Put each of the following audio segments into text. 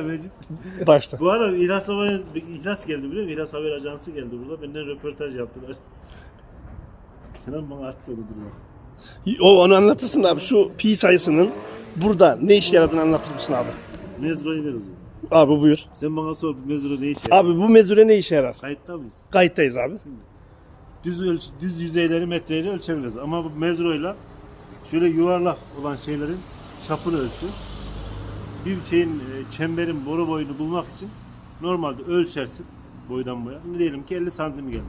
Mecit. Başta. Bu arada İhlas Haber, İhlas geldi biliyor musun? İhlas Haber Ajansı geldi burada. Benden röportaj yaptılar. Kenan bana artık onu duruyor. O onu anlatırsın abi. Şu pi sayısının burada ne işe yaradığını anlatır mısın abi? Mezro'yu ver o zaman. Abi buyur. Sen bana sor bu mezro ne işe yarar? Abi bu mezure ne işe yarar? Kayıtta mıyız? Kayıttayız abi. Düz ölç, düz yüzeyleri metreyle ölçebiliriz. Ama bu mezroyla şöyle yuvarlak olan şeylerin çapını ölçüyoruz. Bir şeyin e, çemberin boru boyunu bulmak için normalde ölçersin boydan boya. Ne diyelim ki 50 santim geldi.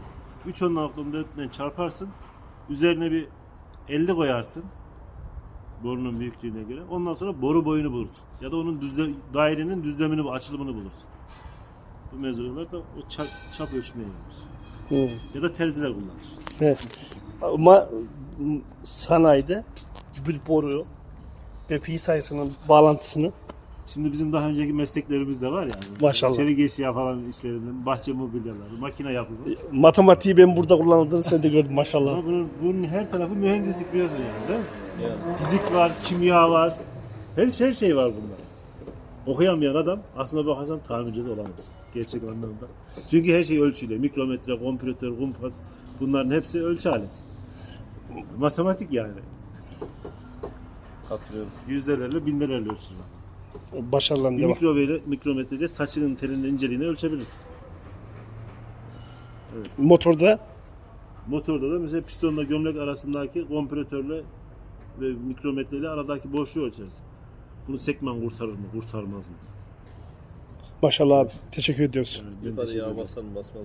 3 4'den çarparsın. Üzerine bir 50 koyarsın. Borunun büyüklüğüne göre. Ondan sonra boru boyunu bulursun. Ya da onun düzle, dairenin düzlemini, açılımını bulursun. Bu mezrolar da o çap, çap ölçmeye. Hı. Ya da terziler kullanır. Evet. Ama sanayide bir boru ve pi sayısının bağlantısını Şimdi bizim daha önceki mesleklerimiz de var yani. Maşallah. Çelik eşya falan işlerinden, bahçe mobilyaları, makine yapımı. matematiği ben burada kullanıldığını sen de gördün maşallah. Ama bunun, bunun her tarafı mühendislik biliyorsun yani değil mi? Fizik var, kimya var. Her, her şey var bunda. Okuyamayan adam aslında bakarsan tamirci de olamaz. Gerçek anlamda. Çünkü her şey ölçüyle. Mikrometre, kompütör, kumpas bunların hepsi ölçü aleti. Matematik yani. Katılıyorum. Yüzdelerle, binlerle ölçülür. Başarılan Bir devam. mikrometre, mikrometreyle saçının telinin inceliğini ölçebilirsin. Motorda Motorda da mesela pistonla gömlek arasındaki kompresörle ve mikrometreyle aradaki boşluğu ölçersin. Bunu sekmen kurtarır mı, kurtarmaz mı? maşallah abi. Teşekkür ediyoruz. Yani ben Yukarı teşekkür yağ ederim. basan basmaz.